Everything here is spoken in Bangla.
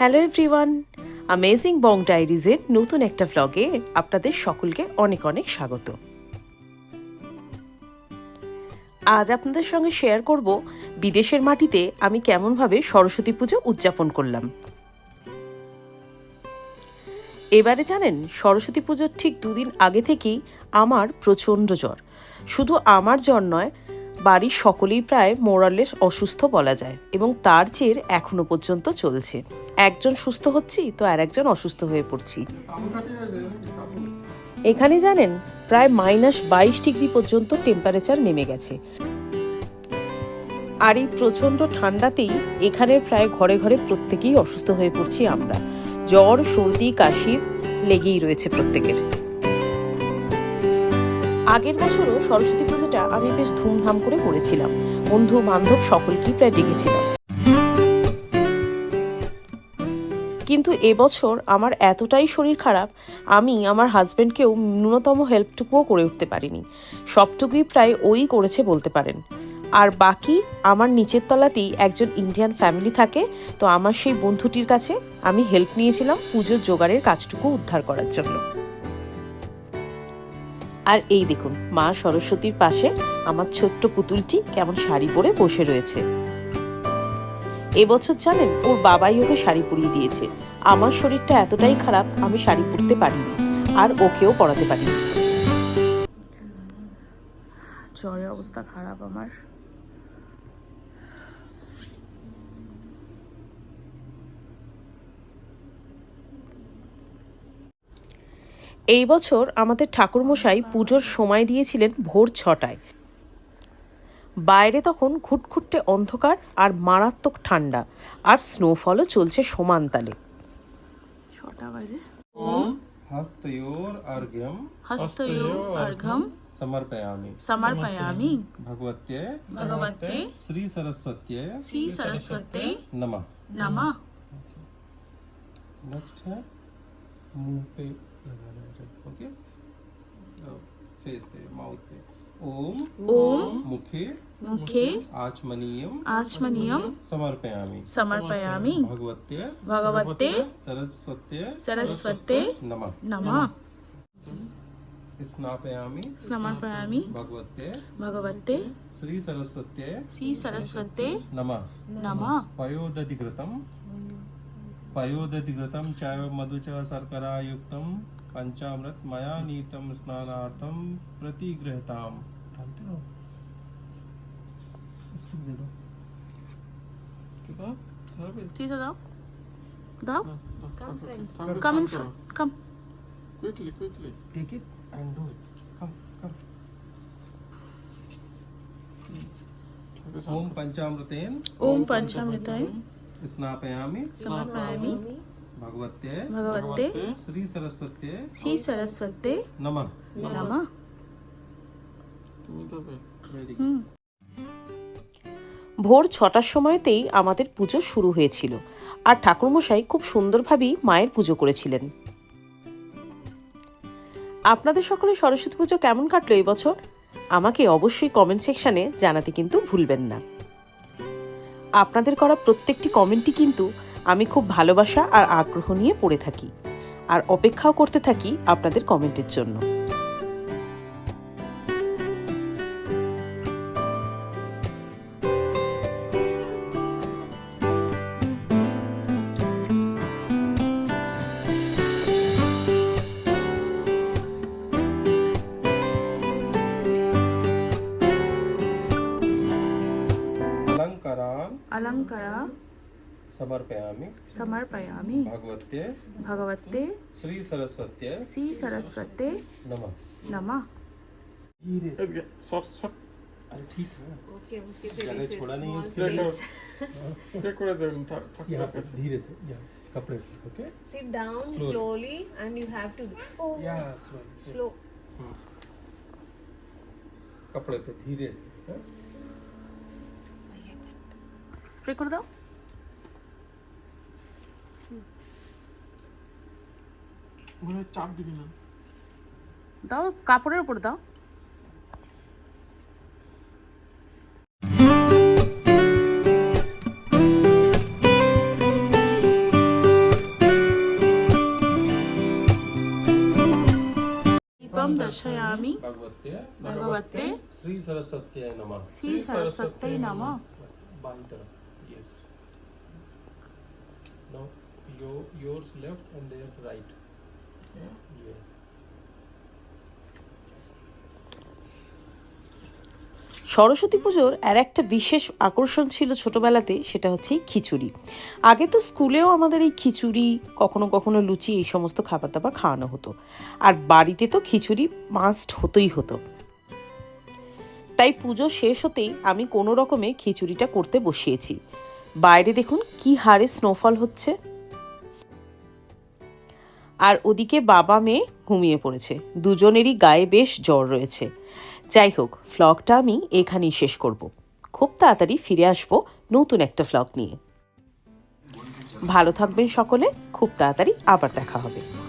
হ্যালো এভরিওয়ান অ্যামেজিং বং ডায়েরিজের নতুন একটা ভ্লগে আপনাদের সকলকে অনেক অনেক স্বাগত। আজ আপনাদের সঙ্গে শেয়ার করব বিদেশের মাটিতে আমি কেমনভাবে সরস্বতী পুজো উদযাপন করলাম। এবারে জানেন, সরস্বতী পুজোর ঠিক দুদিন আগে থেকেই আমার প্রচণ্ড জ্বর। শুধু আমার জ্বর নয় বাড়ির সকলেই প্রায় মোরালেস অসুস্থ বলা যায় এবং তার চের এখনও পর্যন্ত চলছে। একজন সুস্থ হচ্ছি তো আর একজন অসুস্থ হয়ে পড়ছি। এখানে জানেন, প্রায় মাইনাস বাইশ ডিগ্রি পর্যন্ত টেম্পারেচার নেমে গেছে। আর এই প্রচণ্ড ঠান্ডাতেই এখানে প্রায় ঘরে ঘরে প্রত্যেকেই অসুস্থ হয়ে পড়ছি আমরা। জ্বর, সর্দি, কাশি লেগেই রয়েছে প্রত্যেকের। আগের বছরও সরস্বতী পুজোটা আমি বেশ ধুমধাম করে করেছিলাম। বন্ধু বান্ধব সকলকেই প্রায় ডেকেছিলাম। কিন্তু এবছর আমার এতটাই শরীর খারাপ, আমি আমার হাজব্যান্ডকেও ন্যূনতম হেল্পটুকুও করে উঠতে পারিনি। সবটুকুই প্রায় ওই করেছে বলতে পারেন। আর বাকি, আমার নিচের তলাতেই একজন ইন্ডিয়ান ফ্যামিলি থাকে, তো আমার সেই বন্ধুটির কাছে আমি হেল্প নিয়েছিলাম পুজোর জোগাড়ের কাজটুকু উদ্ধার করার জন্য। আর এই দেখুন, মা সরস্বতীর পাশে আমার ছোট্ট পুতুলটি কেমন শাড়ি পরে বসে রয়েছে। এবছর জানেন, ওর বাবাই ওকে শাড়ি পরিয়ে দিয়েছে। আমার শরীরটা এতটাই খারাপ, আমি শাড়ি পরতে পারিনি, আর ওকেও পরাতে পারিনি। জ্বরে অবস্থা খারাপ আমার। এই বছর আমাদের ঠাকুরমশাই পুজোর সময় দিয়েছিলেন ভোর ছটায়। বাইরে তখন ঘুটঘুটে অন্ধকার আর মারাত্মক ঠান্ডা আর স্নোফলও চলছে সমানতালে সরস্বতী मुँह पे लगाना है ओके? फेस पे माउथ पे। ओम ओम मुखे मुखे आचमनीयम आचमनीयम समर्पयामि। समर्पयामि। भगवते भगवते सरस्वते सरस्वते नमः। नमः। स्नापयामि स्नापयामि भगवते भगवते श्री सरस्वते श्री सरस्वते नमः। नमः। पयोदधिकृतम पयोदधिकृतं चैव मधुच शर्करायुक्त पंचामृत मया नीत स्ना प्रतिगृहता ओम पंचामृतेन। ओम पंचामृताय স্নাপয়ামি স্নাপয়ামি ভগবতে ভগবতে শ্রী সরস্বতে শ্রী সরস্বতে নমঃ নমঃ ভোর ছটার সময়তেই আমাদের পুজো শুরু হয়েছিল আর ঠাকুরমশাই খুব সুন্দরভাবেই মায়ের পুজো করেছিলেন। আপনাদের সকলে সরস্বতী পুজো কেমন কাটলো এই বছর? আমাকে অবশ্যই কমেন্ট সেকশানে জানাতে কিন্তু ভুলবেন না। আপনাদের করা প্রত্যেকটি কমেন্টই কিন্তু আমি খুব ভালোবাসা আর আগ্রহ নিয়ে পড়ে থাকি। আর অপেক্ষাও করতে থাকি আপনাদের কমেন্টের জন্য। अलङ्कारः समर्पयामि। समर्पयामि। श्री श्री नमः। नमः। अरे ठीक है। ओके ओके छोड़ा नहीं क्या दे धीरे से कपड़े okay? Sit down slowly and you have to या स्लो स्लो कपड़े पे धीरे से हाँ। স্প্রে করে দাও মনে চাপ দিবি না দাও কাপড়ের উপর দাও दर्शयामि भगवते श्री सरस्वत्यै नमः श्री सरस्वत्यै नमः yes. Now your yours left and theirs right. Yeah. yeah. Saraswati পুজোর আর একটা বিশেষ আকর্ষণ ছিল ছোটবেলাতে সেটা হচ্ছে খিচুড়ি। আগে তো স্কুলেও আমাদের এই খিচুড়ি কখনো কখনো লুচি এই সমস্ত খাবার দাবার খাওয়ানো হতো। আর বাড়িতে তো খিচুড়ি মাস্ট হতোই হতো। তাই পুজো শেষ হতেই আমি কোনো রকমে খিচুড়িটা করতে বসিয়েছি। বাইরে দেখুন কি হারে স্নোফল হচ্ছে। আর ওদিকে বাবা মেয়ে ঘুমিয়ে পড়েছে। দুজনেরই গায়ে বেশ জ্বর রয়েছে। যাই হোক ফ্লগটা আমি এখানেই শেষ করব। খুব তাড়াতাড়ি ফিরে আসব নতুন একটা ফ্লগ নিয়ে। ভালো থাকবেন সকলে, খুব তাড়াতাড়ি আবার দেখা হবে।